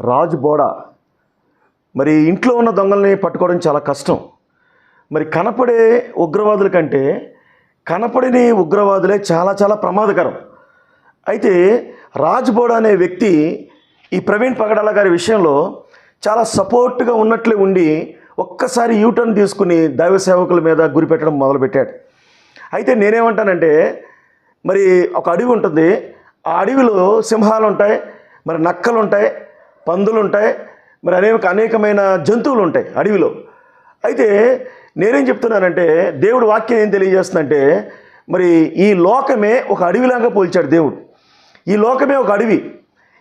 రాజు బోడ. మరి ఇంట్లో ఉన్న దొంగల్ని పట్టుకోవడం చాలా కష్టం. మరి కనపడే ఉగ్రవాదుల కంటే కనపడని ఉగ్రవాదులే చాలా చాలా ప్రమాదకరం. అయితే రాజ్ బోడా అనే వ్యక్తి ఈ ప్రవీణ్ పగడాల గారి విషయంలో చాలా సపోర్ట్గా ఉన్నట్లే ఉండి ఒక్కసారి యూటర్న్ తీసుకుని దైవ సేవకుల మీద గురిపెట్టడం మొదలుపెట్టాడు. అయితే నేనేమంటానంటే మరి ఒక అడవి ఉంటుంది. ఆ అడవిలో సింహాలు ఉంటాయి మరి నక్కలు ఉంటాయి పందులు ఉంటాయి మరి అనేక అనేకమైన జంతువులు ఉంటాయి అడవిలో. అయితే నేనేం చెప్తున్నానంటే దేవుడు వాక్యం ఏం తెలియజేస్తుందంటే మరి ఈ లోకమే ఒక అడవిలాగా పోల్చాడు దేవుడు. ఈ లోకమే ఒక అడవి.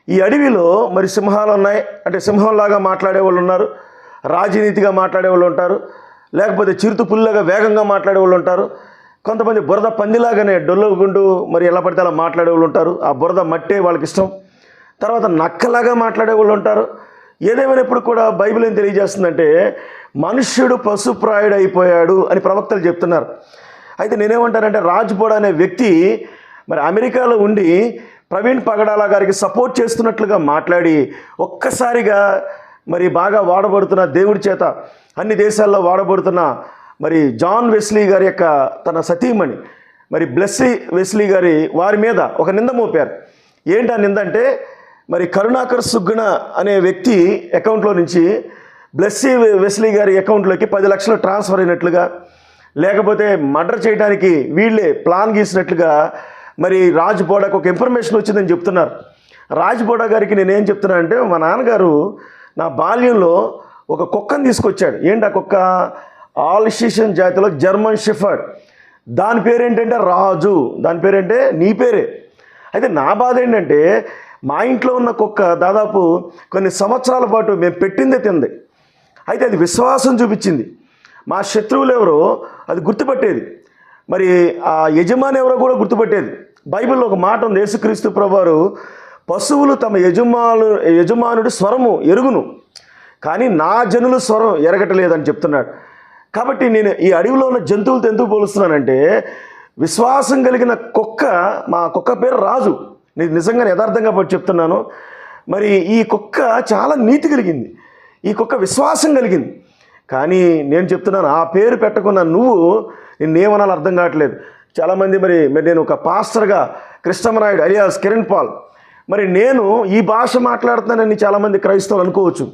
ఈ అడవిలో మరి సింహాలు ఉన్నాయి అంటే సింహంలాగా మాట్లాడే వాళ్ళు ఉన్నారు రాజనీతిగా మాట్లాడే వాళ్ళు ఉంటారు లేకపోతే చిరుత పుల్లగా వేగంగా మాట్లాడే వాళ్ళు ఉంటారు. కొంతమంది బురద పందిలాగానే డొల్లగుండు మరి ఎలా పడితే అలా మాట్లాడే వాళ్ళు ఉంటారు. ఆ బురద మట్టే వాళ్ళకి ఇష్టం. తర్వాత నక్కలాగా మాట్లాడే వాళ్ళు ఉంటారు. ఏదేమైనప్పుడు కూడా బైబిల్ ఏం తెలియజేస్తుందంటే మనుష్యుడు పశుప్రాయుడు అయిపోయాడు అని ప్రవక్తలు చెప్తున్నారు. అయితే నేనేమంటానంటే రాజ్బోడ్ అనే వ్యక్తి మరి అమెరికాలో ఉండి ప్రవీణ్ పగడాల గారికి సపోర్ట్ చేస్తున్నట్లుగా మాట్లాడి ఒక్కసారిగా మరి బాగా వాడబడుతున్న దేవుడి చేత అన్ని దేశాల్లో వాడబడుతున్న మరి జాన్ వెస్లీ గారి యొక్క తన సతీమణి మరి బ్లెస్సీ వెస్లీ గారి వారి మీద ఒక నింద మోపారు. ఏంటి ఆ నింద అంటే మరి కరుణాకర్ సుగ్గుణ అనే వ్యక్తి అకౌంట్లో నుంచి బ్లెస్సీ వెస్లీ గారి అకౌంట్లోకి పది లక్షలు ట్రాన్స్ఫర్ అయినట్లుగా లేకపోతే మర్డర్ చేయడానికి వీళ్ళే ప్లాన్ గీసినట్లుగా మరి రాజ్ బోడాకు ఒక ఇన్ఫర్మేషన్ వచ్చిందని చెప్తున్నారు. రాజ్ బోడా గారికి నేనేం చెప్తున్నానంటే మా నాన్నగారు నా బాల్యంలో ఒక కుక్కను తీసుకొచ్చాడు. ఏంటి ఆ కుక్క? ఆల్షిషన్ జాతిలో జర్మన్ షెఫర్డ్ దాని పేరేంటంటే రాజు. దాని పేరేంటే నీ పేరే. అయితే నా బాధ ఏంటంటే మా ఇంట్లో ఉన్న కుక్క దాదాపు కొన్ని సంవత్సరాల పాటు మేము పెట్టిందే తింది. అయితే అది విశ్వాసం చూపించింది. మా శత్రువులు ఎవరో అది గుర్తుపట్టేది. మరి ఆ యజమాని ఎవరో కూడా గుర్తుపట్టేది. బైబిల్లో ఒక మాట ఉంది. యేసుక్రీస్తు ప్రభువారు పశువులు తమ యజమాను యజమానుడి స్వరము ఎరుగును కానీ నా జనులు స్వరం ఎరగటలేదని చెప్తున్నాడు. కాబట్టి నేను ఈ అడవిలో ఉన్న జంతువులతో ఎందుకు పోలుస్తున్నానంటే విశ్వాసం కలిగిన కుక్క మా కుక్క పేరు రాజు. నేను నిజంగా యథార్థంగా చెప్తున్నాను. మరి ఈ కుక్క చాలా నీతి కలిగింది. ఈ కుక్క విశ్వాసం కలిగింది. కానీ నేను చెప్తున్నాను ఆ పేరు పెట్టకున్న నువ్వు నిన్నేమనాలో అర్థం కావట్లేదు. చాలామంది మరి మరి నేను ఒక పాస్టర్గా కృష్ణమనాయుడు అలియాస్ కిరణ్ పాల్. మరి నేను ఈ భాష మాట్లాడుతున్నానని చాలామంది క్రైస్తవులు అనుకోవచ్చు.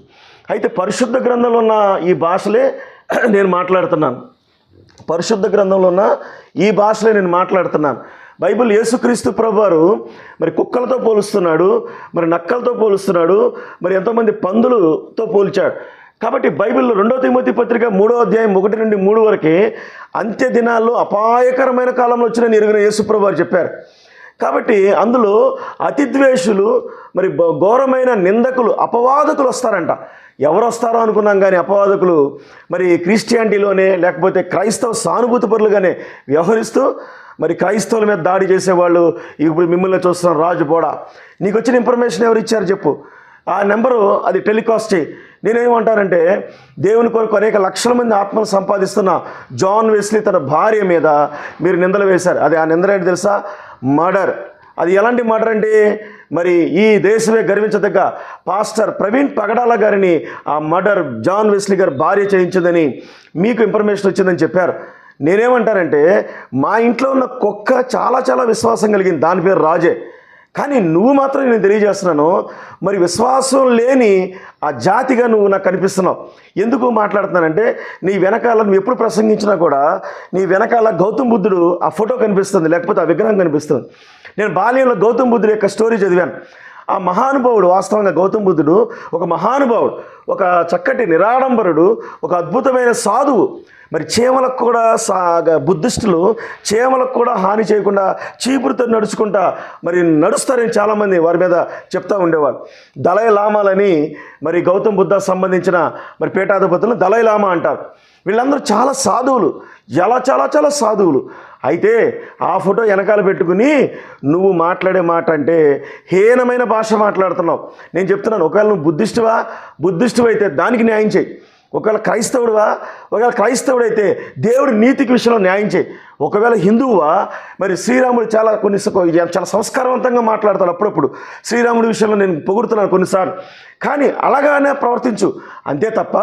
అయితే పరిశుద్ధ గ్రంథంలో ఉన్న ఈ భాషలే నేను మాట్లాడుతున్నాను. పరిశుద్ధ గ్రంథంలో ఉన్న ఈ భాషలే నేను మాట్లాడుతున్నాను. బైబిల్ యేసుక్రీస్తు ప్రభువారు మరి కుక్కలతో పోలుస్తున్నాడు మరి నక్కలతో పోలుస్తున్నాడు మరి ఎంతోమంది పందులతో పోల్చాడు. కాబట్టి బైబిల్లో రెండో తిమ్మతి పత్రిక మూడో అధ్యాయం ఒకటి నుండి మూడు వరకే అంత్య దినాల్లో అపాయకరమైన కాలంలో వచ్చిన ఎరుగిన యేసుప్రభు వారు చెప్పారు. కాబట్టి అందులో అతిద్వేషులు మరి ఘోరమైన నిందకులు అపవాదకులు వస్తారంట. ఎవరు వస్తారో అనుకున్నాం కానీ అపవాదకులు మరి క్రిస్టియానిటీలోనే లేకపోతే క్రైస్తవ సానుభూతి పరులుగానే వ్యవహరిస్తూ మరి క్రైస్తవుల మీద దాడి చేసేవాళ్ళు ఇప్పుడు మిమ్మల్ని చూస్తున్నాం రాజు బోడా. నీకు వచ్చిన ఇన్ఫర్మేషన్ ఎవరు ఇచ్చారు చెప్పు. ఆ నెంబరు అది టెలికాస్ట్ నేనేమంటానంటే దేవుని కొరకు అనేక లక్షల మంది ఆత్మను సంపాదిస్తున్న జాన్ వెస్లీ తన భార్య మీద మీరు నిందలు వేశారు. అది ఆ నిందలు ఏంటి తెలుసా? మర్డర్. అది ఎలాంటి మర్డర్ అంటే మరి ఈ దేశమే గర్వించదగ్గ పాస్టర్ ప్రవీణ్ పగడాల గారిని ఆ మర్డర్ జాన్ వెస్లీ గారి భార్య చేయించిందని మీకు ఇన్ఫర్మేషన్ వచ్చిందని చెప్పారు. నేనేమంటానంటే మా ఇంట్లో ఉన్న కుక్క చాలా చాలా విశ్వాసం కలిగింది. దాని పేరు రాజే. కానీ నువ్వు మాత్రం నేను తెలియజేస్తున్నాను మరి విశ్వాసం లేని ఆ జాతిగా నువ్వు నాకు కనిపిస్తున్నావు. ఎందుకు మాట్లాడుతున్నానంటే నీ వెనకాల నువ్వు ఎప్పుడు ప్రసంగించినా కూడా నీ వెనకాల గౌతమ్ బుద్ధుడు ఆ ఫోటో కనిపిస్తుంది లేకపోతే ఆ విగ్రహం కనిపిస్తుంది. నేను బాల్యంలో గౌతమ్ బుద్ధుడు యొక్క స్టోరీ చదివాను. ఆ మహానుభావుడు వాస్తవంగా గౌతమ్ బుద్ధుడు ఒక మహానుభావుడు ఒక చక్కటి నిరాడంబరుడు ఒక అద్భుతమైన సాధువు. మరి చీమలకు కూడా సా బుద్ధిస్టులు చీమలకు కూడా హాని చేయకుండా చీపురుతో నడుచుకుంటా మరి నడుస్తారని చాలామంది వారి మీద చెప్తా ఉండేవారు. దళై లామాలని మరి గౌతమ్ బుద్ధ సంబంధించిన మరి పీఠాధిపతులను దళై లామా అంటారు. వీళ్ళందరూ చాలా సాధువులు. ఎలా చాలా చాలా సాధువులు. అయితే ఆ ఫోటో వెనకాల పెట్టుకుని నువ్వు మాట్లాడే మాట అంటే హీనమైన భాష మాట్లాడుతున్నావు. నేను చెప్తున్నాను ఒకవేళ నువ్వు బుద్ధిస్టువా? బుద్ధిస్టువైతే దానికి న్యాయం చేయి. ఒకవేళ క్రైస్తవుడువా ఒకవేళ క్రైస్తవుడైతే దేవుడి నీతికి విషయంలో న్యాయం చేయి. ఒకవేళ హిందువువా మరి శ్రీరాముడు చాలా కొన్ని చాలా సంస్కారవంతంగా మాట్లాడతాడు అప్పుడప్పుడు. శ్రీరాముడి విషయంలో నేను పొగుడుతున్నాను కొన్నిసార్లు. కానీ అలాగానే ప్రవర్తించు. అంతే తప్ప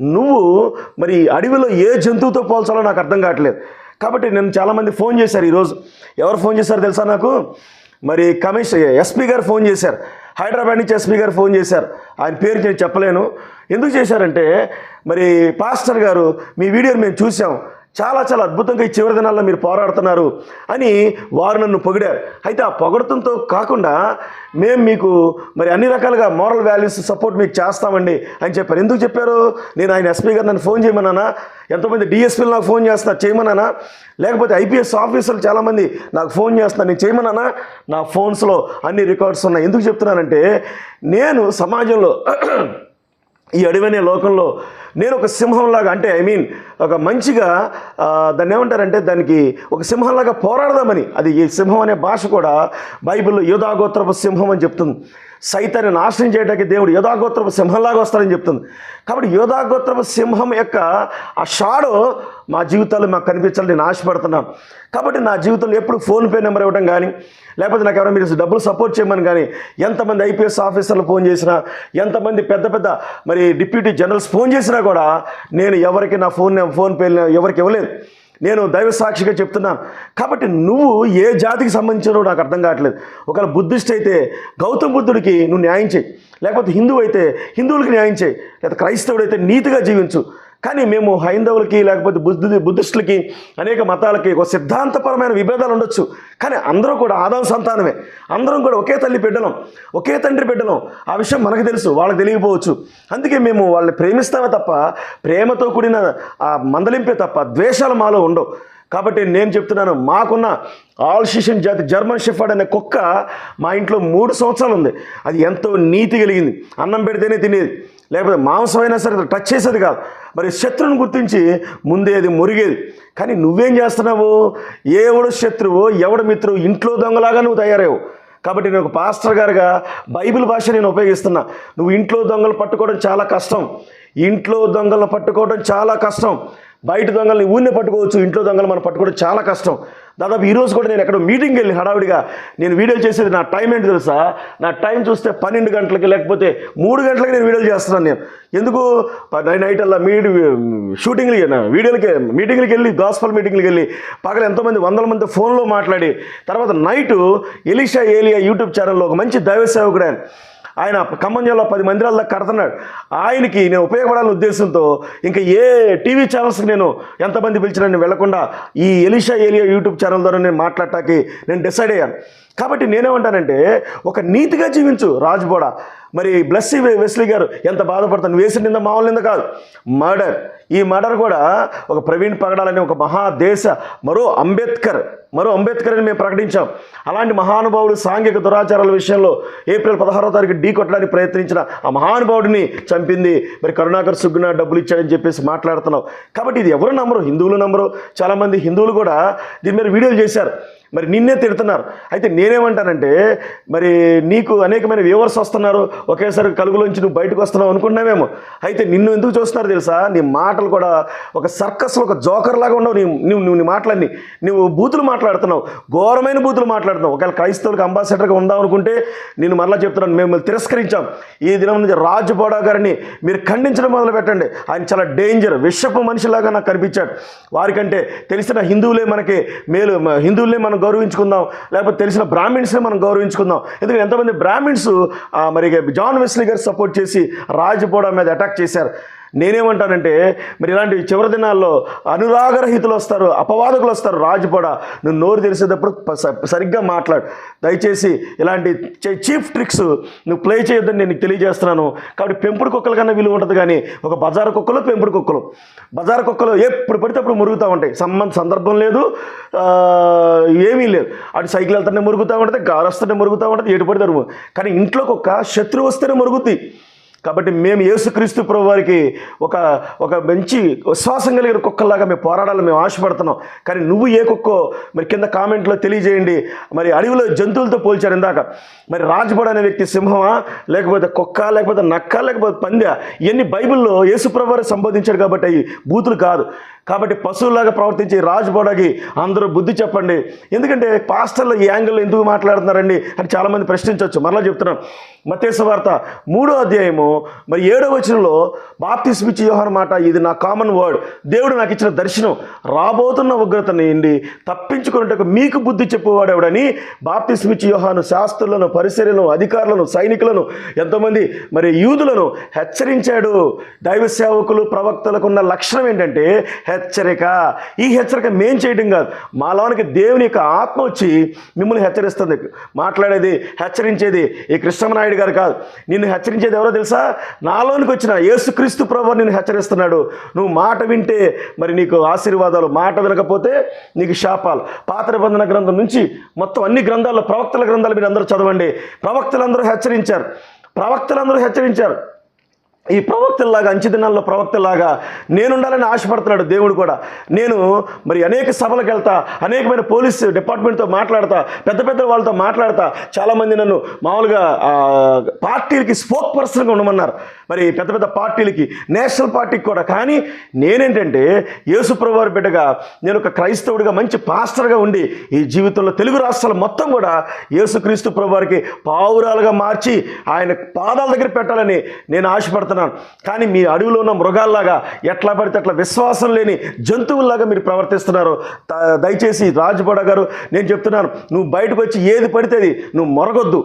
నువ్వు మరి అడవిలో ఏ జంతువుతో పోల్చాలో నాకు అర్థం కావట్లేదు. కాబట్టి నేను చాలామంది ఫోన్ చేశారు ఈరోజు. ఎవరు ఫోన్ చేశారు తెలుసా నాకు? మరి కమిషన్ ఎస్పీ గారు ఫోన్ చేశారు. హైదరాబాద్ నుంచి ఎస్పీ గారు ఫోన్ చేశారు. ఆయన పేరు నేను చెప్పలేను. ఎందుకు చేశారంటే మరి పాస్టర్ గారు మీ వీడియోని మేము చూసాం చాలా చాలా అద్భుతంగా ఈ చివరి దినాల్లో మీరు పోరాడుతున్నారు అని వారు నన్ను పొగిడారు. అయితే ఆ పొగడతంతో కాకుండా మేము మీకు మరి అన్ని రకాలుగా మోరల్ వాల్యూస్ సపోర్ట్ మీకు చేస్తామండి అని చెప్పారు. ఎందుకు చెప్పారు? నేను ఆయన ఎస్పీ గారు నన్ను ఫోన్ చేయమన్నానా? ఎంతోమంది డిఎస్పీలు నాకు ఫోన్ చేస్తున్నారు చేయమన్నానా? లేకపోతే ఐపీఎస్ ఆఫీసర్లు చాలామంది నాకు ఫోన్ చేస్తున్నారు నేను చేయమన్నానా? నా ఫోన్స్లో అన్ని రికార్డ్స్ ఉన్నాయి. ఎందుకు చెప్తున్నానంటే నేను సమాజంలో ఈ అడవనే లోకంలో నేను ఒక సింహంలాగా అంటే ఐ మీన్ ఒక మంచిగా దాన్ని ఏమంటారంటే దానికి ఒక సింహంలాగా పోరాడదామని. అది ఈ సింహం అనే భాష కూడా బైబిల్లో యోధాగోత్రపు సింహం అని చెప్తుంది. సైతాన్ని నాశనం చేయడానికి దేవుడు యోధాగోత్రపు సింహంలాగా వస్తాడని చెప్తుంది. కాబట్టి యోధాగోత్రపు సింహం యొక్క ఆ షాడో మా జీవితాల్లో మాకు కనిపించాలని నేను ఆశపడుతున్నాను కాబట్టి నా జీవితంలో ఎప్పుడు ఫోన్పే నెంబర్ ఇవ్వడం కానీ లేకపోతే నాకు ఎవరైనా మీరు డబ్బులు సపోర్ట్ చేయమని కానీ ఎంతమంది ఐపీఎస్ ఆఫీసర్లు ఫోన్ చేసినా ఎంతమంది పెద్ద పెద్ద మరి డిప్యూటీ జనరల్స్ ఫోన్ చేసినా కూడా నేను ఎవరికి నా ఫోన్ ఫోన్పే ఎవరికి ఇవ్వలేదు. నేను దైవ సాక్షిగా చెప్తున్నాను. కాబట్టి నువ్వు ఏ జాతికి సంబంధించినో నాకు అర్థం కావట్లేదు. ఒకవేళ బుద్ధిస్ట్ అయితే గౌతమ్ బుద్ధుడికి నువ్వు న్యాయం చేయి. లేకపోతే హిందువు అయితే హిందువులకి న్యాయం చేయి. లేదా క్రైస్తవుడైతే నీతిగా జీవించు. కానీ మేము హైందవులకి లేకపోతే బుద్ధి బుద్ధిస్టులకి అనేక మతాలకి ఒక సిద్ధాంతపరమైన విభేదాలు ఉండొచ్చు. కానీ అందరూ కూడా ఆదాం సంతానమే. అందరం కూడా ఒకే తల్లి బిడ్డలం. ఒకే తండ్రి బిడ్డలం. ఆ విషయం మనకు తెలుసు వాళ్ళకి తెలియకపోవచ్చు. అందుకే మేము వాళ్ళని ప్రేమిస్తామే తప్ప ప్రేమతో కూడిన ఆ మందలింపే తప్ప ద్వేషాలు మాలో ఉండవు. కాబట్టి నేను చెప్తున్నాను మాకున్న ఆల్షిషన్ జాతి జర్మన్ షెఫర్డ్ అనే కుక్క మా ఇంట్లో మూడు సంవత్సరాలు ఉంది. అది ఎంతో నీతి కలిగింది. అన్నం పెడితేనే తినేది. లేకపోతే మాంసం అయినా సరే టచ్ చేసేది కాదు. మరి శత్రువుని గుర్తించి ముందేది మురిగేది. కానీ నువ్వేం చేస్తున్నావు? ఎవడు శత్రువు ఎవడు మిత్రువు ఇంట్లో దొంగలాగా నువ్వు తయారయ్యావు. కాబట్టి నేను ఒక పాస్టర్ గారుగా బైబిల్ భాష నేను ఉపయోగిస్తున్నా. నువ్వు ఇంట్లో దొంగలు పట్టుకోవడం చాలా కష్టం. ఇంట్లో దొంగలను పట్టుకోవడం చాలా కష్టం. బయట దొంగల్ని ఊరిని పట్టుకోవచ్చు. ఇంట్లో దొంగలు మనం పట్టుకోవడం చాలా కష్టం. దాదాపు ఈరోజు కూడా నేను ఎక్కడ మీటింగ్కి వెళ్ళి హడావిడిగా నేను వీడియోలు చేసేది నా టైం ఏంటి తెలుసా? నా టైం చూస్తే పన్నెండు గంటలకి లేకపోతే మూడు గంటలకి నేను వీడియోలు చేస్తున్నాను నేను. ఎందుకు? నైట్ అలా మీడి షూటింగ్లు వీడియోలకి మీటింగ్లకి వెళ్ళి గాస్పల్ మీటింగ్లకి వెళ్ళి పగల ఎంతోమంది వందల మంది ఫోన్లో మాట్లాడి తర్వాత నైటు ఎలిషా ఏలియా యూట్యూబ్ ఛానల్లో ఒక మంచి దైవ సేవకుడు ఆయన. ఆయన ఖమ్మం జిల్లాలో పది మందిరాల్లో కడుతున్నాడు. ఆయనకి నేను ఉపయోగపడాలనే ఉద్దేశంతో ఇంకా ఏ టీవీ ఛానల్స్కి నేను ఎంతమంది పిలిచినా నేను వెళ్ళకుండా ఈ ఎలిషా ఏలియా యూట్యూబ్ ఛానల్ ద్వారా నేను మాట్లాడటానికి నేను డిసైడ్ అయ్యాను. కాబట్టి నేనేమంటానంటే ఒక నీతిగా జీవించు రాజుబోడా మరి బ్లస్సీ వెస్లీ గారు ఎంత బాధపడతాను వేసిన నింద మామూలు నింద కాదు. మర్డర్. ఈ మర్డర్ కూడా ఒక ప్రవీణ్ పగడాలని ఒక మహాదేశ మరో అంబేద్కర్ మరో అంబేద్కర్ అని మేము ప్రకటించాం. అలాంటి మహానుభావుడు సాంఘిక దురాచారాల విషయంలో ఏప్రిల్ పదహారో తారీఖు ఢీ కొట్టడానికి ప్రయత్నించిన ఆ మహానుభావుడిని చంపింది. మరి కరుణాకర్ సుగ్గున డబ్బులు ఇచ్చాడని చెప్పేసి మాట్లాడుతున్నాం. కాబట్టి ఇది ఎవరు నమ్మరు? హిందువులు నమ్మరు. చాలామంది హిందువులు కూడా దీని మీద వీడియోలు చేశారు. మరి నిన్నే తిడుతున్నారు. అయితే నేనేమంటానంటే మరి నీకు అనేకమైన వ్యూవర్స్ వస్తున్నారు ఒకేసారి కలుగులోంచి నువ్వు బయటకు వస్తున్నావు అనుకున్నామేమో అయితే నిన్ను ఎందుకు చూస్తున్నారు తెలుసా? నీ మాటలు కూడా ఒక సర్కస్లో ఒక జోకర్ లాగా ఉండవు. నీ నువ్వు నువ్వు నీ మాటలన్నీ. నువ్వు బూతులు మాట్లాడుతున్నావు ఘోరమైన బూతులు మాట్లాడుతున్నావు. ఒకవేళ క్రైస్తవులకు అంబాసిడర్గా ఉందాం అనుకుంటే నేను మరలా చెప్తున్నాను మేము తిరస్కరించాం. ఈ దినం నుంచి రాజు బోడా గారిని మీరు ఖండించడం మొదలు పెట్టండి. ఆయన చాలా డేంజర్ విషపు మనిషిలాగా నాకు కనిపించాడు. వారికంటే తెలిసిన హిందువులే మనకి మేలు హిందువులే మనం గౌరవించుకుందాం. లేకపోతే తెలిసిన బ్రాహ్మిన్స్ని మనం గౌరవించుకుందాం. ఎందుకంటే ఎంతమంది బ్రాహ్మిన్స్ మరి జాన్ వెస్లీ గారు సపోర్ట్ చేసి రాజుపోడా మీద అటాక్ చేశారు. నేనేమంటానంటే మరి ఇలాంటి చివరి దినాల్లో అనురాగరహితులు వస్తారు అపవాదకులు వస్తారు రాజుపడ నువ్వు నోరు తెరిసేటప్పుడు సరిగ్గా మాట్లాడు. దయచేసి ఇలాంటి చీఫ్ ట్రిక్స్ నువ్వు ప్లే చేయొద్దని నేను తెలియజేస్తున్నాను. కాబట్టి పెంపుడు కుక్కల కన్నా విలువ ఉంటుంది కానీ ఒక బజారు కుక్కలు పెంపుడు కుక్కలు. బజారు కుక్కలు ఎప్పుడు పడితే అప్పుడు మురుగుతూ ఉంటాయి. సంబంధ సందర్భం లేదు ఏమీ లేదు. అటు సైకిల్ వెళ్తేనే మురుగుతూ ఉంటుంది గారు వస్తేనే మురుగుతూ ఉంటుంది ఎటు పడితే కానీ ఇంట్లో కుక్క శత్రువు వస్తేనే మురుగుద్ది. కాబట్టి మేము యేసుక్రీస్తు ప్రభు వారికి ఒక ఒక మంచి విశ్వాసం కలిగిన కుక్కలాగా మేము పోరాడాలని మేము ఆశపడుతున్నాం. కానీ నువ్వు ఏ కుక్కో మరి కింద కామెంట్లో తెలియజేయండి. మరి అడవిలో జంతువులతో పోల్చారు ఇందాక. మరి రాజుబడు అనే వ్యక్తి సింహమా లేకపోతే కుక్క లేకపోతే నక్క లేకపోతే పంద్య ఇవన్నీ బైబిల్లో యేసుప్రభు వారు సంబోధించాడు కాబట్టి అవి బూతులు కాదు. కాబట్టి పశువులాగా ప్రవర్తించి రాజుబోడకి అందరూ బుద్ధి చెప్పండి. ఎందుకంటే పాస్టర్లు ఈ యాంగిల్లో ఎందుకు మాట్లాడుతున్నారండి అని చాలామంది ప్రశ్నించవచ్చు. మరలా చెప్తున్నాం మతేశ్వార్త మూడో అధ్యాయము మరి ఏడో వచనంలో బాప్తిస్మిచ్చి యోహన్ మాట ఇది నా కామన్ వర్డ్ దేవుడు నాకు ఇచ్చిన దర్శనం. రాబోతున్న ఉగ్రత ఇండి తప్పించుకున్నట్టు మీకు బుద్ధి చెప్పువాడెవడని బాప్తిస్మిచ్చి యోహాను శాస్త్రులను పరిసరులను అధికారులను సైనికులను ఎంతోమంది మరి యూదులను హెచ్చరించాడు. దైవ సేవకులు ప్రవక్తలకు ఉన్న లక్షణం ఏంటంటే హెచ్చరిక. ఈ హెచ్చరిక మేం చేయడం కాదు. మాలోనికి దేవుని యొక్క ఆత్మ వచ్చి మిమ్మల్ని హెచ్చరిస్తుంది. మాట్లాడేది హెచ్చరించేది ఈ కృష్ణమనాయుడు గారు కాదు. నిన్ను హెచ్చరించేది ఎవరో తెలుసా? నాలోనికి వచ్చిన యేసుక్రీస్తు ప్రభు నేను హెచ్చరిస్తున్నాడు. నువ్వు మాట వింటే మరి నీకు ఆశీర్వాదాలు మాట వినకపోతే నీకు శాపాలు. పాత నిబంధన గ్రంథం నుంచి మొత్తం అన్ని గ్రంథాల్లో ప్రవక్తల గ్రంథాలు మీరు అందరూ చదవండి. ప్రవక్తలందరూ హెచ్చరించారు. ప్రవక్తలందరూ హెచ్చరించారు. ఈ ప్రవక్తల్లాగా అంచె దినాల్లో ప్రవక్తలాగా నేనుండాలని ఆశపడుతున్నాడు దేవుడు కూడా. నేను మరి అనేక సభలకు వెళ్తా అనేకమైన పోలీస్ డిపార్ట్మెంట్తో మాట్లాడతా పెద్ద పెద్ద వాళ్ళతో మాట్లాడతా చాలామంది నన్ను మామూలుగా పార్టీలకి స్పోక్ పర్సన్గా ఉండమన్నారు. మరి పెద్ద పెద్ద పార్టీలకి నేషనల్ పార్టీకి కూడా. కానీ నేనేంటంటే యేసుప్రభువారి బిడ్డగా నేను ఒక క్రైస్తవుడిగా మంచి పాస్టర్గా ఉండి ఈ జీవితంలో తెలుగు రాష్ట్రాలు మొత్తం కూడా యేసుక్రీస్తు ప్రభువారికి పావురాలుగా మార్చి ఆయన పాదాల దగ్గర పెట్టాలని నేను ఆశపడుతున్నాను కానీ మీ అడవిలో ఉన్న మృగాల్లాగా ఎట్లా పడితే అట్లా విశ్వాసం లేని జంతువుల్లాగా మీరు ప్రవర్తిస్తున్నారు. దయచేసి రాజుబడ గారు నేను చెప్తున్నాను నువ్వు బయటకు వచ్చి ఏది పడితే అది నువ్వు మొరగొద్దు.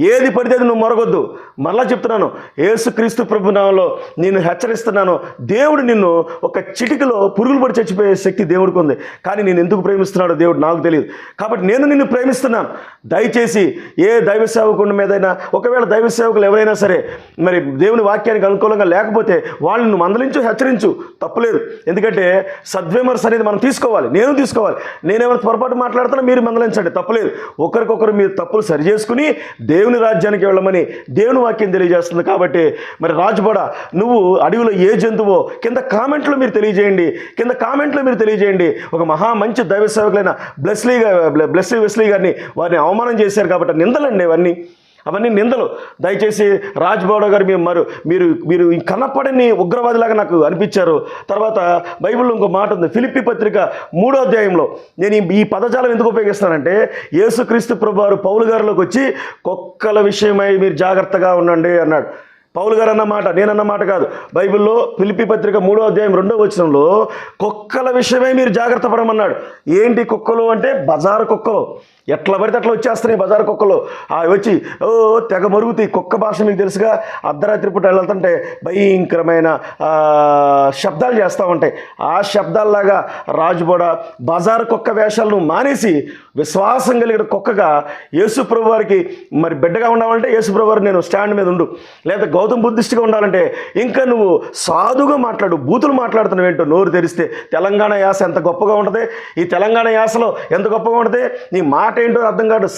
ఏది పడితే అది నువ్వు మరగొద్దు. మరలా చెప్తున్నాను ఏసుక్రీస్తు ప్రభు నామంలో నేను హెచ్చరిస్తున్నాను దేవుడు నిన్ను ఒక చిటికలో పురుగులు పడి చచ్చిపోయే శక్తి దేవుడికి ఉంది. కానీ నేను ఎందుకు ప్రేమిస్తున్నాడో దేవుడు నాకు తెలియదు. కాబట్టి నేను నిన్ను ప్రేమిస్తున్నాను. దయచేసి ఏ దైవ సేవకుడి మీదైనా ఒకవేళ దైవ సేవకులు ఎవరైనా సరే మరి దేవుని వాక్యానికి అనుకూలంగా లేకపోతే వాళ్ళని నువ్వు మందలించు హెచ్చరించు. తప్పలేదు. ఎందుకంటే సద్విమర్శ అనేది మనం తీసుకోవాలి. నేను తీసుకోవాలి. నేనేమైనా పొరపాటు మాట్లాడుతున్నా మీరు మందలించండి. తప్పలేదు. ఒకరికొకరు మీరు తప్పులు సరి చేసుకుని దేవుని రాజ్యానికి వెళ్ళమని దేవుని వాక్యం తెలియజేస్తుంది కాబట్టి మరి రాజుబడ నువ్వు అడవిలో ఏ జంతువో కింద కామెంట్లో మీరు తెలియజేయండి. కింద కామెంట్లో మీరు తెలియజేయండి. ఒక మహా మంచి దైవ సేవకులైన బ్లెస్లీ బ్లెస్లీ వెస్లీ గారిని వారిని అవమానం చేశారు కాబట్టి నిందలండి ఇవన్నీ. అవన్నీ నిందలు. దయచేసి రాజ్బౌడ గారు మీరు మరి మీరు మీరు కనపడని ఉగ్రవాదిలాగా నాకు అనిపించారు. తర్వాత బైబిల్లో ఇంకో మాట ఉంది. ఫిలిప్పి పత్రిక మూడో అధ్యాయంలో నేను ఈ- పదజాలం ఎందుకు ఉపయోగిస్తానంటే యేసుక్రీస్తు ప్రభువారు పౌలు గారిలోకి వచ్చి కుక్కల విషయమై మీరు జాగ్రత్తగా ఉండండి అన్నాడు. పౌలు గారు అన్నమాట నేనన్నమాట కాదు. బైబిల్లో ఫిలిపి పత్రిక మూడో అధ్యాయం రెండో వచనంలో కుక్కల విషయమే మీరు జాగ్రత్త పడమన్నాడు. ఏంటి కుక్కలు అంటే బజారు కుక్కలు. ఎట్లా పడితే అట్లా వచ్చేస్తున్నాయి బజారు కుక్కలు. ఆ వచ్చి ఓ తెగ మరుగుతాయి. కుక్క భాష మీకు తెలుసుగా? అర్ధరాత్రి పూట వెళ్తుంటే భయంకరమైన శబ్దాలు చేస్తూ ఉంటాయి. ఆ శబ్దాల్లాగా రాజుబోడ బజారు కుక్క వేషాలను మానేసి విశ్వాసం కలిగిన కుక్కగా యేసుప్రభు వారికి మరి బిడ్డగా ఉండాలంటే యేసుప్రభు వారు నేను స్టాండ్ మీద ఉండు. లేదా గౌతమ్ బుద్ధిస్ట్గా ఉండాలంటే ఇంకా నువ్వు సాధుగా మాట్లాడు బూతులు మాట్లాడుతున్నావు ఏంటో నోరు తెరిస్తే. తెలంగాణ యాస ఎంత గొప్పగా ఉంటుంది? ఈ తెలంగాణ యాసలో ఎంత గొప్పగా ఉంటుంది? నీ మాట ఏంటో అర్థం కాదు.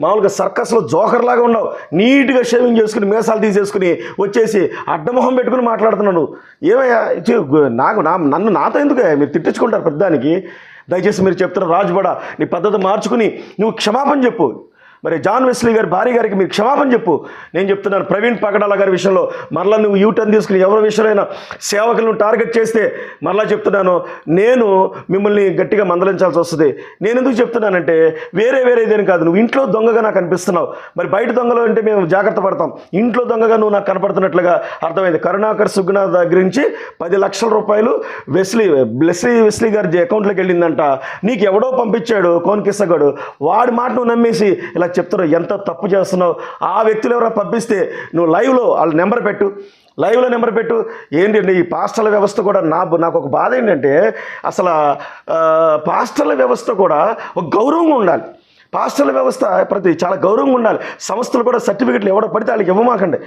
మామూలుగా సర్కస్లో జోకర్లాగా ఉన్నావు. నీట్గా షేవింగ్ చేసుకుని మీసాలు తీసేసుకుని వచ్చేసి అడ్డమొహం పెట్టుకుని మాట్లాడుతున్నాడు. ఏమయ్యా నాకు నా నన్ను నాతో ఎందుకు మీరు తిట్టించుకుంటారు పెద్దానికి? దయచేసి మీరు చెప్తున్న రాజుబడ నీ పద్ధతి మార్చుకుని నువ్వు క్షమాపణ చెప్పు. మరి జాన్ వెస్లీ గారి భార్య గారికి మీరు క్షమాపణ చెప్పు. నేను చెప్తున్నాను ప్రవీణ్ పగడాల గారి విషయంలో మరలా నువ్వు యూటర్న్ తీసుకుని ఎవరి విషయంలో సేవకులను టార్గెట్ చేస్తే మరలా చెప్తున్నాను నేను మిమ్మల్ని గట్టిగా మందలించాల్సి వస్తుంది. నేను ఎందుకు చెప్తున్నానంటే వేరే వేరే ఇదేం కాదు నువ్వు ఇంట్లో దొంగగా నాకు అనిపిస్తున్నావు. మరి బయట దొంగలు అంటే మేము జాగ్రత్త పడతాం. ఇంట్లో దొంగగా నువ్వు నాకు కనపడుతున్నట్లుగా అర్థమైంది. కరుణాకర్ సుగ్నా దగ్గర నుంచి పది లక్షల రూపాయలు వెస్లీ బ్లెస్లీ వెస్లీ గారి అకౌంట్లోకి వెళ్ళిందంట. నీకు ఎవడో పంపించాడు కోన్ కిస్సగాడు. వాడి మాట నువ్వు నమ్మేసి ఇలా చెప్తున్నావు? ఎంత తప్పు చేస్తున్నావు? ఆ వ్యక్తులు ఎవరైనా పంపిస్తే నువ్వు లైవ్లో వాళ్ళ నెంబర్ పెట్టు. లైవ్లో నెంబర్ పెట్టు. ఏంటి ఈ పాస్టర్ల వ్యవస్థ కూడా నా నాకు ఒక బాధ ఏంటంటే అసలు పాస్టర్ల వ్యవస్థ కూడా ఒక గౌరవంగా ఉండాలి. పాస్టర్ల వ్యవస్థ ప్రతి చాలా గౌరవంగా ఉండాలి. సంస్థలు కూడా సర్టిఫికెట్లు ఎవడో పడితే వాళ్ళకి ఇవ్వమాకండి.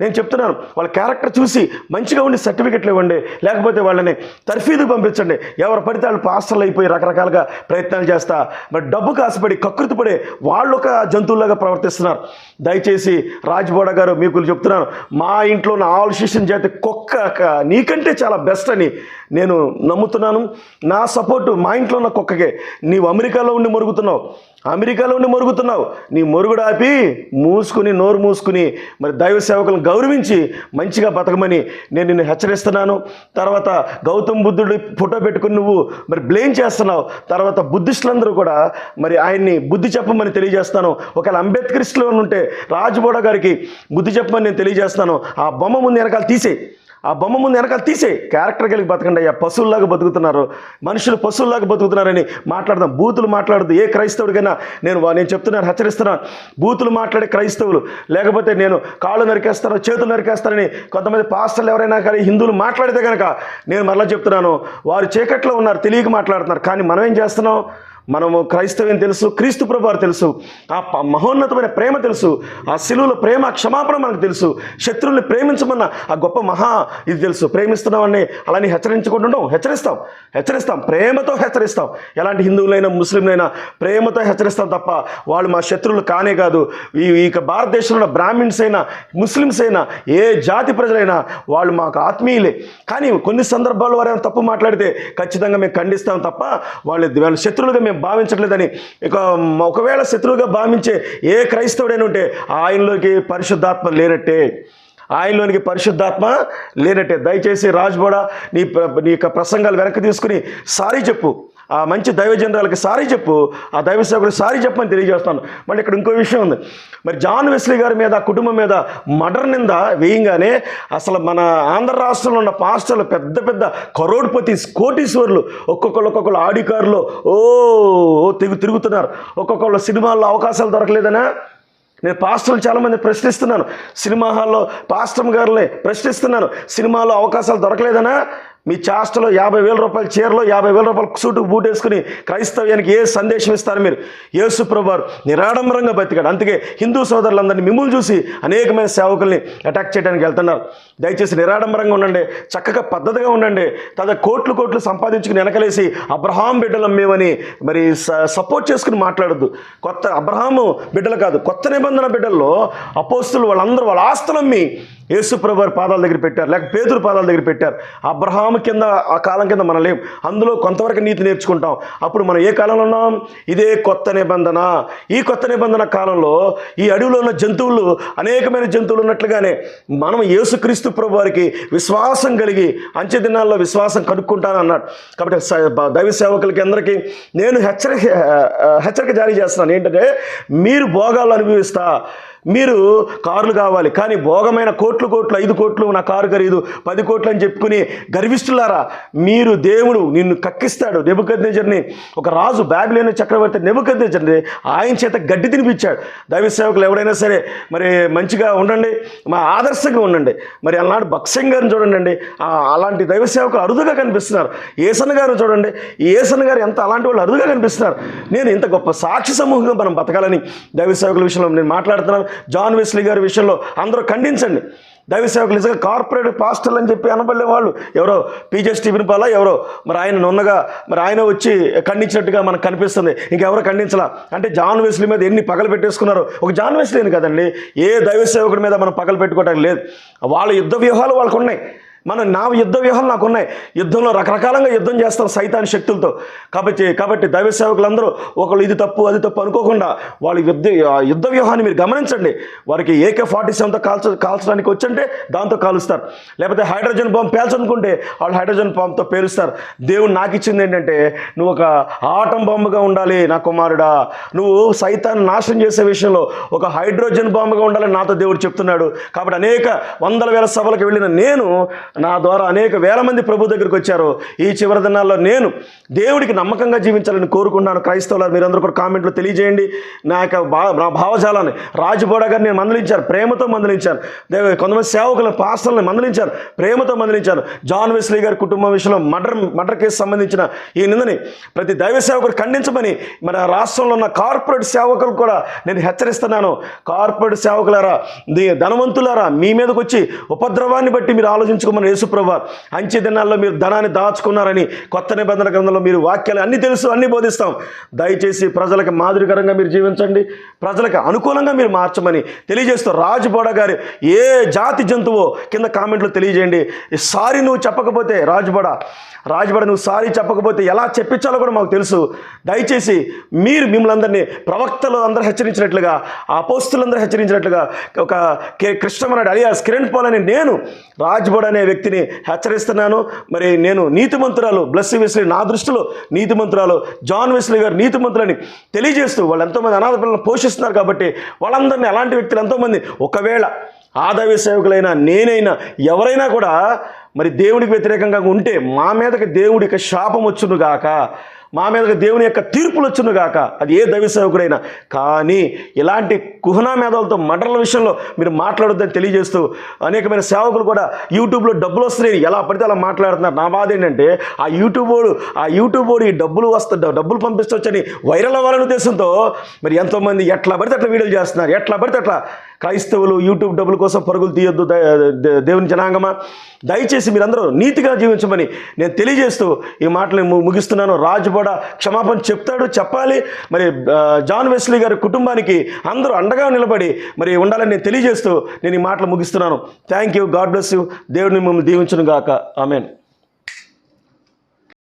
నేను చెప్తున్నాను వాళ్ళ క్యారెక్టర్ చూసి మంచిగా ఉండి సర్టిఫికెట్లు ఇవ్వండి లేకపోతే వాళ్ళని తర్ఫీదు పంపించండి. ఎవరు పడితే వాళ్ళు పాస్టర్లు అయిపోయి రకరకాలుగా ప్రయత్నాలు చేస్తా. మరి డబ్బు కాసుపడి కకృతి పడే వాళ్ళు ఒక జంతువులాగా ప్రవర్తిస్తున్నారు. దయచేసి రాజ్బోడ గారు మీకు చెప్తున్నాను మా ఇంట్లో ఉన్న ఆల్ జాతి చేతి కుక్క క- నీకంటే చాలా బెస్ట్ అని నేను నమ్ముతున్నాను. నా సపోర్టు మా ఇంట్లో ఉన్న కుక్కకే. నీవు అమెరికాలో ఉండి మురుగుతున్నావు. అమెరికాలో ఉండి మొరుగుతున్నావు. నీ మొరుగుడు ఆపి మూసుకుని నోరు మూసుకుని మరి దైవ సేవకులను గౌరవించి మంచిగా బతకమని నేను నిన్ను హెచ్చరిస్తున్నాను. తర్వాత గౌతమ్ బుద్ధుడు ఫోటో పెట్టుకుని నువ్వు మరి బ్లేమ్ చేస్తున్నావు. తర్వాత బుద్ధిస్టులందరూ కూడా మరి ఆయన్ని బుద్ధి చెప్పమని తెలియజేస్తాను. ఒకవేళ అంబేద్కరిస్టులో ఉంటే రాజబోడ గారికి బుద్ధి చెప్పమని నేను తెలియజేస్తాను. ఆ బొమ్మ ముందు వెనకాల తీసే ఆ బొమ్మ ముందు వెనకాల తీసే క్యారెక్టర్ కలిగి బతకండి అయ్యా. పశువుల్లాగా బతుకుతున్నారు. మనుషులు పశువుల్లాగా బతుకుతున్నారని మాట్లాడదాం. బూతులు మాట్లాడదు. ఏ క్రైస్తవుడికైనా నేను వా- నేను చెప్తున్నాను హెచ్చరిస్తున్నాను. బూతులు మాట్లాడే క్రైస్తవులు లేకపోతే నేను కాళ్ళు నరికేస్తాను చేతులు నరికేస్తానని కొంతమంది పాస్టర్లు ఎవరైనా కానీ హిందువులు మాట్లాడితే కనుక నేను మరలా చెప్తున్నాను. వారు చీకట్లో ఉన్నారు తెలియక మాట్లాడుతున్నారు. కానీ మనం ఏం చేస్తున్నాం? మనము క్రైస్తవ్యం తెలుసు క్రీస్తు ప్రభువారు తెలుసు ఆ ప- మహోన్నతమైన ప్రేమ తెలుసు ఆ శిలువుల ప్రేమ క్షమాపణ మనకు తెలుసు శత్రువుల్ని ప్రేమించమన్న ఆ గొప్ప మహా ఇది తెలుసు. ప్రేమిస్తున్నామని అలానే హెచ్చరించకుండా హెచ్చరిస్తాం హెచ్చరిస్తాం ప్రేమతో హెచ్చరిస్తాం. ఎలాంటి హిందువులైనా ముస్లింలైనా ప్రేమతో హెచ్చరిస్తాం తప్ప వాళ్ళు మా శత్రువులు కానే కాదు. ఈ ఇక భారతదేశంలో ఉన్న బ్రాహ్మిన్స్ అయినా ముస్లిమ్స్ అయినా ఏ జాతి ప్రజలైనా వాళ్ళు మాకు ఆత్మీయులే. కానీ కొన్ని సందర్భాల్లో వారైనా తప్పు మాట్లాడితే ఖచ్చితంగా మేము ఖండిస్తాం తప్ప వాళ్ళు వాళ్ళ శత్రువులుగా మేము భావించట్లేదని. ఇక ఒకవేళ శత్రువుగా భావించే ఏ క్రైస్తవుడైనా ఉంటే ఆయనలోకి పరిశుద్ధాత్మ లేనట్టే. ఆయనలోనికి పరిశుద్ధాత్మ లేనట్టే. దయచేసి రాజ్బోడా నీ నీ యొక్క ప్రసంగాలు వెనక్కి తీసుకుని సారీ చెప్పు. ఆ మంచి దైవ జనరాలకి సారీ చెప్పు ఆ దైవ సేవకుడికి సారీ చెప్పని తెలియజేస్తాను. మళ్ళీ ఇక్కడ ఇంకో విషయం ఉంది. మరి జాన్ వెస్లీ గారి మీద కుటుంబం మీద మర్డర్ నింద వేయంగానే అసలు మన ఆంధ్ర రాష్ట్రంలో ఉన్న పాస్టర్లు పెద్ద పెద్ద కరోడ్పతి కోటీశ్వర్లు ఒక్కొక్కళ్ళు ఒక్కొక్కళ్ళు ఆడికారులు ఓ ఓ తిరుగు తిరుగుతున్నారు. ఒక్కొక్కళ్ళు సినిమాల్లో అవకాశాలు దొరకలేదనా? నేను పాస్టర్లు చాలామంది ప్రశ్నిస్తున్నాను. సినిమా హాల్లో పాస్టర్ గారిని ప్రశ్నిస్తున్నాను. సినిమాలో అవకాశాలు దొరకలేదనా? మీ చాస్టలో యాభై వేల రూపాయల చీరలో యాభై వేల రూపాయల సూటు బూట్ వేసుకుని క్రైస్తవ్యానికి ఏ సందేశం ఇస్తారు మీరు? యేసు ప్రభువారు నిరాడంబరంగా బతికాడు. అందుకే హిందూ సోదరులందరినీ మిమ్మల్ని చూసి అనేకమైన సేవకుల్ని అటాక్ చేయడానికి వెళ్తున్నారు. దయచేసి నిరాడంబరంగా ఉండండి. చక్కగా పద్ధతిగా ఉండండి. తద కోట్లు కోట్లు సంపాదించుకుని వెనకలేసి అబ్రహాం బిడ్డలం మేమని మరి స- సపోర్ట్ చేసుకుని మాట్లాడద్దు. కొత్త అబ్రహాము బిడ్డలు కాదు కొత్త నిబంధన బిడ్డల్లో అపోస్తులు వాళ్ళందరూ వాళ్ళ ఆస్తులమ్మి యేసు వారి పాదాల దగ్గర పెట్టారు. లేక పేదరు పాదాల దగ్గర పెట్టారు. అబ్రహాం కింద ఆ కాలం కింద మనం లేం. అందులో కొంతవరకు నీతి నేర్చుకుంటాం. అప్పుడు మనం ఏ కాలంలో ఉన్నాం? ఇదే కొత్త నిబంధన. ఈ కొత్త నిబంధన కాలంలో ఈ అడవిలో ఉన్న జంతువులు అనేకమైన జంతువులు ఉన్నట్లుగానే మనం యేసుక్రీస్తు ప్రభు వారికి విశ్వాసం కలిగి అంచె దినాల్లో విశ్వాసం కనుక్కుంటాను అన్నాడు. కాబట్టి దైవ సేవకులకి అందరికీ నేను హెచ్చరిక హెచ్చరిక జారీ చేస్తున్నాను. ఏంటంటే మీరు భోగాలు అనుభవిస్తా మీరు కార్లు కావాలి కానీ భోగమైన కోట్లు కోట్లు ఐదు కోట్లు నా కారు ఖరీదు పది కోట్లు అని చెప్పుకుని గర్విస్తులారా మీరు దేవుడు నిన్ను కక్కిస్తాడు. నెబుకద్నేజర్ని ఒక రాజు బ్యాబిలోని చక్రవర్తి నెబుకద్నేజర్ని ఆయన చేత గడ్డి తినిపించాడు. దైవ సేవకులు ఎవరైనా సరే మరి మంచిగా ఉండండి మా ఆదర్శంగా ఉండండి. మరి అలనాడు భక్సింగ్ గారిని చూడండి అలాంటి దైవ సేవకులు అరుదుగా కనిపిస్తున్నారు. ఏసన్ గారు చూడండి ఏసన్ గారు ఎంత అలాంటి వాళ్ళు అరుదుగా కనిపిస్తున్నారు. నేను ఇంత గొప్ప సాక్షి సమూహంగా మనం బతకాలని దైవ సేవకుల విషయంలో నేను మాట్లాడుతున్నాను. జాన్ వెస్లీ గారి విషయంలో అందరూ ఖండించండి. దైవ సేవకులు నిజంగా కార్పొరేట్ పాస్టర్లు అని చెప్పి అనబడలే వాళ్ళు. ఎవరో పీజే స్టీఫెన్ పాల ఎవరో మరి ఆయన నున్నగా మరి ఆయన వచ్చి ఖండించినట్టుగా మనకు కనిపిస్తుంది. ఇంకెవరో ఖండించలా? అంటే జాన్ వెస్లీ మీద ఎన్ని పగలు పెట్టేసుకున్నారు. ఒక జాన్ వెస్లీ కదండి ఏ దైవ సేవకుడి మీద మనం పగలు పెట్టుకోవడానికి లేదు. వాళ్ళ యుద్ధ వ్యూహాలు వాళ్ళకు ఉన్నాయి మన నా యుద్ధ వ్యూహాలు నాకు ఉన్నాయి యుద్ధంలో రకరకాలంగా యుద్ధం చేస్తాం సైతాన్ శక్తులతో. కాబట్టి కాబట్టి దైవ సేవకులందరూ ఒకళ్ళు ఇది తప్పు అది తప్పు అనుకోకుండా వాళ్ళ యుద్ధ యుద్ధ వ్యూహాన్ని మీరు గమనించండి. వారికి ఏకే ఫార్టీ సెవెన్తో కాల్చ కాల్చడానికి వచ్చంటే దాంతో కాలుస్తారు. లేకపోతే హైడ్రోజన్ బాంబు పేల్చనుకుంటే వాళ్ళు హైడ్రోజన్ బాంబుతో పేలుస్తారు. దేవుడు నాకు ఇచ్చింది ఏంటంటే నువ్వు ఒక ఆటం బాంబుగా ఉండాలి నా కుమారుడా. నువ్వు సైతాన్ని నాశనం చేసే విషయంలో ఒక హైడ్రోజన్ బాంబుగా ఉండాలని నాతో దేవుడు చెప్తున్నాడు. కాబట్టి అనేక వందల వేల సభలకు వెళ్ళిన నేను నా ద్వారా అనేక వేల మంది ప్రభు దగ్గరికి వచ్చారు. ఈ చివరి దినాల్లో నేను దేవుడికి నమ్మకంగా జీవించాలని కోరుకున్నాను క్రైస్తవులు మీరందరూ కూడా కామెంట్లో తెలియజేయండి. నా యొక్క భా భావజాలాన్ని. రాజుబోడ గారిని నేను మందలించాను. ప్రేమతో మందలించాను. కొంతమంది సేవకులను పాస్టర్లను మందలించాను. ప్రేమతో మందలించాను. జాన్ వెస్లీ గారి కుటుంబం విషయంలో మర్డర్ మర్డర్ కేసు సంబంధించిన ఈ నిందని ప్రతి దైవ సేవకుడు ఖండించమని మన రాష్ట్రంలో ఉన్న కార్పొరేట్ సేవకులు కూడా నేను హెచ్చరిస్తున్నాను. కార్పొరేట్ సేవకులారా దీ ధనవంతులారా మీ మీదకి వచ్చి ఉపద్రవాన్ని బట్టి మీరు ఆలోచించుకోమని యేసుప్రభ అంచె దినాల్లో మీరు ధనాన్ని దాచుకున్నారని కొత్త నిబంధన గ్రంథంలో మీరు వాక్యాలు అన్నీ తెలుసు అన్నీ బోధిస్తాం. దయచేసి ప్రజలకు మాదిరికరంగా మీరు జీవించండి. ప్రజలకు అనుకూలంగా మీరు మార్చమని తెలియజేస్తూ రాజుబోడ గారు ఏ జాతి జంతువు కింద కామెంట్లో తెలియజేయండి. సారీ నువ్వు చెప్పకపోతే రాజుబడ రాజుబడ నువ్వు సారీ చెప్పకపోతే ఎలా చెప్పించాలో కూడా మాకు తెలుసు. దయచేసి మీరు మిమ్మల్ని అందరినీ ప్రవక్తలు అందరూ హెచ్చరించినట్లుగా ఆ అపోస్తులందరూ హెచ్చరించినట్లుగా ఒక కే కృష్ణమనాడు అలియాస్ కిరణ్ పాల్ అని నేను రాజ్బోడ్ అనే వ్యక్తిని హెచ్చరిస్తున్నాను. మరి నేను నీతిమంతురాలు బ్లస్ వెస్లీ. నా దృష్టిలో నీతిమంతురాలు జాన్ వెస్లీ గారు నీతిమంతులని తెలియజేస్తూ వాళ్ళు ఎంతోమంది అనాథ పిల్లలను పోషిస్తున్నారు కాబట్టి వాళ్ళందరినీ అలాంటి వ్యక్తులు ఎంతోమంది ఒకవేళ ఆదాయ సేవకులైనా నేనైనా ఎవరైనా కూడా మరి దేవుడికి వ్యతిరేకంగా ఉంటే మా మీదకి దేవుడికి శాపం వచ్చును గాక. మా మీద దేవుని యొక్క తీర్పులు వచ్చును గాక. అది ఏ దైవ సేవకుడైనా. కానీ ఇలాంటి కుహనా మేధాలతో మటర్ల విషయంలో మీరు మాట్లాడొద్దని తెలియజేస్తూ అనేకమైన సేవకులు కూడా యూట్యూబ్లో డబ్బులు వస్తున్నాయి. ఎలా పడితే అలా మాట్లాడుతున్నారు. నా బాధ ఏంటంటే ఆ యూట్యూబ్ వాడు ఆ యూట్యూబ్ వాడు ఈ డబ్బులు వస్తా డబ్బులు పంపించవచ్చని వైరల్ అవ్వాలనే ఉద్దేశంతో మరి ఎంతోమంది ఎట్లా పడితే అట్లా వీడియోలు చేస్తున్నారు. ఎట్లా పడితే అట్లా క్రైస్తవులు యూట్యూబ్ డబ్బుల కోసం పరుగులు తీయొద్దు దేవుని జనాంగమా? దయచేసి మీరందరూ నీతిగా జీవించమని నేను తెలియజేస్తూ ఈ మాటలు ముగిస్తున్నాను ముగిస్తున్నాను. కూడా క్షమాపణ చెప్తాడు చెప్పాలి. మరి జాన్ వెస్లీ గారి కుటుంబానికి అందరూ అండగా నిలబడి మరి ఉండాలని నేను తెలియజేస్తూ నేను ఈ మాటలు ముగిస్తున్నాను. Thank you. God bless you. దేవుడిని మిమ్మల్ని దీవించను గాక ఆమెన్.